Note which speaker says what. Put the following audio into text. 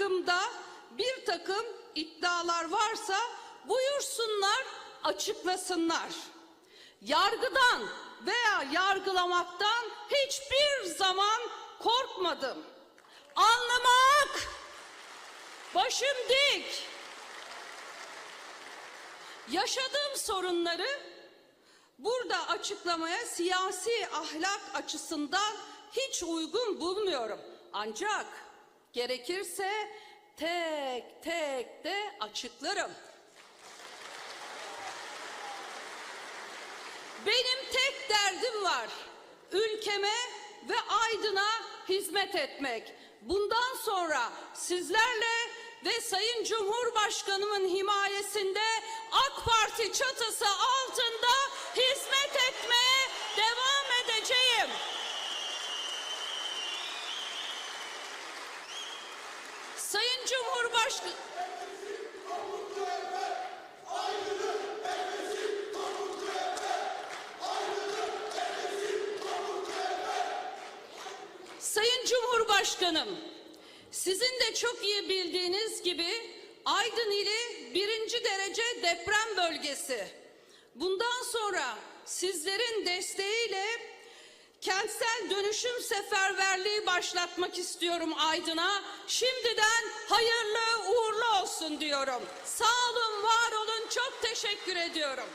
Speaker 1: hakkımda bir takım iddialar varsa buyursunlar, açıklasınlar. Yargıdan veya yargılamaktan hiçbir zaman korkmadım. Anlamak, başım dik. Yaşadığım sorunları burada açıklamaya siyasi ahlak açısından hiç uygun bulmuyorum. Ancak gerekirse tek tek de açıklarım. Benim tek derdim var. Ülkeme ve Aydın'a hizmet etmek. Bundan sonra sizlerle ve Sayın Cumhurbaşkanımın himayesinde AK Parti çatısı altında Sayın Cumhurbaşkanı Sayın Cumhurbaşkanım, sizin de çok iyi bildiğiniz gibi Aydın ili birinci derece deprem bölgesi. Bundan sonra sizlerin desteğiyle kentsel dönüşüm seferberliği başlatmak istiyorum Aydın'a. Şimdiden hayırlı uğurlu olsun diyorum. Sağ olun, var olun, çok teşekkür ediyorum.